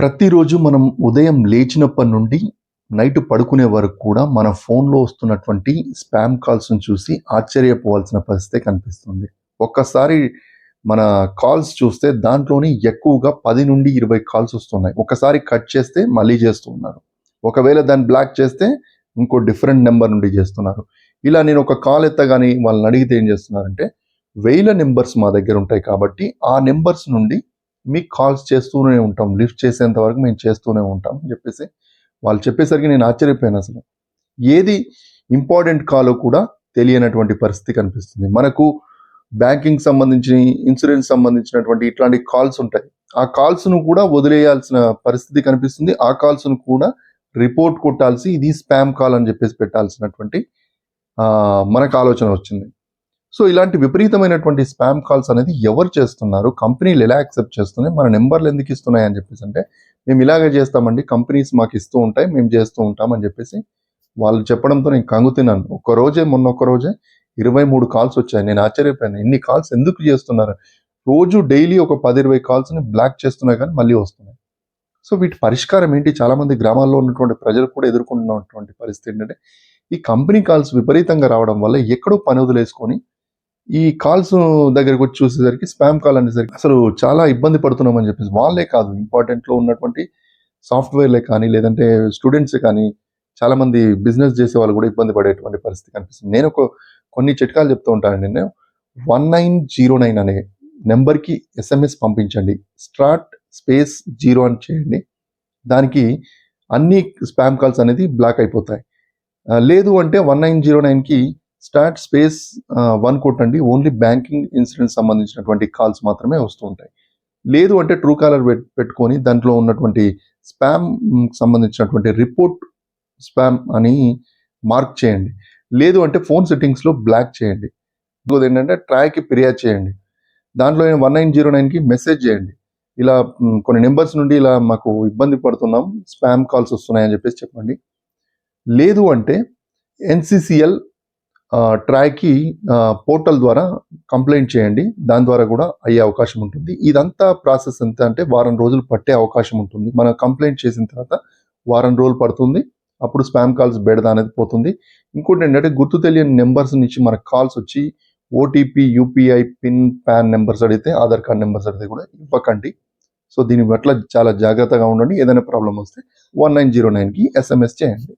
ప్రతిరోజు మనం ఉదయం లేచినప్పటి నుండి నైట్ పడుకునే వరకు కూడా మన ఫోన్లో వస్తున్నటువంటి స్పామ్ కాల్స్ని చూసి ఆశ్చర్యపోవాల్సిన పరిస్థితి కనిపిస్తుంది. ఒక్కసారి మన కాల్స్ చూస్తే దాంట్లోని ఎక్కువగా పది నుండి ఇరవై కాల్స్ వస్తున్నాయి. ఒకసారి కట్ చేస్తే మళ్ళీ చేస్తూ ఉన్నారు. ఒకవేళ దాన్ని బ్లాక్ చేస్తే ఇంకో డిఫరెంట్ నెంబర్ నుండి చేస్తున్నారు. ఇలా నేను ఒక కాల్ ఎత్తగాని వాళ్ళని అడిగితే ఏం చేస్తున్నారంటే వేల నెంబర్స్ మా దగ్గర ఉంటాయి కాబట్టి ఆ నెంబర్స్ నుండి మీకు కాల్స్ చేస్తూనే ఉంటాం లిఫ్ట్ చేసేంత వరకు మేము చేస్తూనే ఉంటాం అని చెప్పేసి వాళ్ళు చెప్పేసరికి నేను ఆశ్చర్యపోయాను అసలు. ఏది ఇంపార్టెంట్ కాలో కూడా తెలియనటువంటి పరిస్థితి కనిపిస్తుంది. మనకు బ్యాంకింగ్ సంబంధించి ఇన్సూరెన్స్ సంబంధించినటువంటి ఇట్లాంటి కాల్స్ ఉంటాయి. ఆ కాల్స్ను కూడా వదిలేయాల్సిన పరిస్థితి కనిపిస్తుంది. ఆ కాల్స్ను కూడా రిపోర్ట్ కొట్టాల్సి ఇది స్పామ్ కాల్ అని చెప్పేసి పెట్టాల్సినటువంటి మనకు ఆలోచన వచ్చింది. సో ఇలాంటి విపరీతమైనటువంటి స్పామ్ కాల్స్ అనేది ఎవరు చేస్తున్నారు? కంపెనీలు ఎలా యాక్సెప్ట్ చేస్తున్నాయి? మన నెంబర్లు ఎందుకు ఇస్తున్నాయి అని చెప్పేసి అంటే మేము ఇలాగే చేస్తామండి కంపెనీస్ మాకు ఇస్తూ ఉంటాయి మేము చేస్తూ ఉంటాం అని చెప్పేసి వాళ్ళు చెప్పడంతో నేను కంగుతున్నాను ఒక్క రోజే మొన్న ఒక్క రోజే ఇరవై మూడు కాల్స్ వచ్చాయి. నేను ఆశ్చర్యపోయాను. ఇన్ని కాల్స్ ఎందుకు చేస్తున్నారు? రోజు డైలీ ఒక పది ఇరవై కాల్స్ని బ్లాక్ చేస్తున్నాయి కానీ మళ్ళీ వస్తున్నాయి. సో వీటి పరిష్కారం ఏంటి? చాలామంది గ్రామాల్లో ఉన్నటువంటి ప్రజలు కూడా ఎదుర్కొంటున్నటువంటి పరిస్థితి ఏంటంటే ఈ కంపెనీ కాల్స్ విపరీతంగా రావడం వల్ల ఎక్కడో పని వదిలేసుకొని ఈ కాల్స్ దగ్గరికి వచ్చి చూసేసరికి స్పామ్ కాల్ అనేసరికి అసలు చాలా ఇబ్బంది పడుతున్నామని చెప్పేసి వాళ్ళే కాదు ఇంపార్టెంట్లో ఉన్నటువంటి సాఫ్ట్వేర్లే కానీ లేదంటే స్టూడెంట్స్ కానీ చాలామంది బిజినెస్ చేసే వాళ్ళు కూడా ఇబ్బంది పడేటువంటి పరిస్థితి కనిపిస్తుంది. నేను ఒక కొన్ని చిట్కాలు చెప్తూ ఉంటానండి నేను వన్ నైన్ జీరో నైన్ అనే నెంబర్కి ఎస్ఎంఎస్ పంపించండి. స్టార్ట్ స్పేస్ జీరో అని చేయండి. దానికి అన్ని స్పామ్ కాల్స్ అనేది బ్లాక్ అయిపోతాయి. లేదు అంటే వన్ నైన్ జీరో నైన్కి స్టాట్ స్పేస్ వన్ కొట్టండి. ఓన్లీ బ్యాంకింగ్ ఇన్సిడెంట్ సంబంధించినటువంటి కాల్స్ మాత్రమే వస్తూ ఉంటాయి. లేదు అంటే ట్రూ కాలర్ పెట్టుకొని దాంట్లో ఉన్నటువంటి స్పామ్ సంబంధించినటువంటి రిపోర్ట్ స్పామ్ అని మార్క్ చేయండి. లేదు అంటే ఫోన్ సెట్టింగ్స్లో బ్లాక్ చేయండి. ఇంకోది ఏంటంటే ట్రాయ్కి ఫిర్యాదు చేయండి. దాంట్లో వన్ నైన్ జీరో నైన్కి మెసేజ్ చేయండి. ఇలా కొన్ని నెంబర్స్ నుండి ఇలా మాకు ఇబ్బంది పడుతున్నాం. స్పామ్ కాల్స్ వస్తున్నాయని చెప్పేసి చెప్పండి. లేదు అంటే ఎన్సిసిఎల్ ట్రాయ్కి పోర్టల్ ద్వారా కంప్లైంట్ చేయండి. దాని ద్వారా కూడా అయ్యే అవకాశం ఉంటుంది. ఇదంతా ప్రాసెస్ ఎంత అంటే వారం రోజులు పట్టే అవకాశం ఉంటుంది. మనం కంప్లైంట్ చేసిన తర్వాత వారం రోజులు పడుతుంది. అప్పుడు స్పామ్ కాల్స్ బెడద అనేది పోతుంది. ఇంకోటి ఏంటంటే గుర్తు తెలియని నెంబర్స్ నుంచి మనకు కాల్స్ వచ్చి OTP UPI PIN PAN numbers అడిగితే ఆధార్ కార్డ్ నెంబర్స్ అడిగితే కూడా ఇవ్వకండి. సో దీని పట్ల చాలా జాగ్రత్తగా ఉండండి. ఏదైనా ప్రాబ్లం వస్తే వన్ నైన్ జీరో నైన్కి ఎస్ఎంఎస్ చేయండి.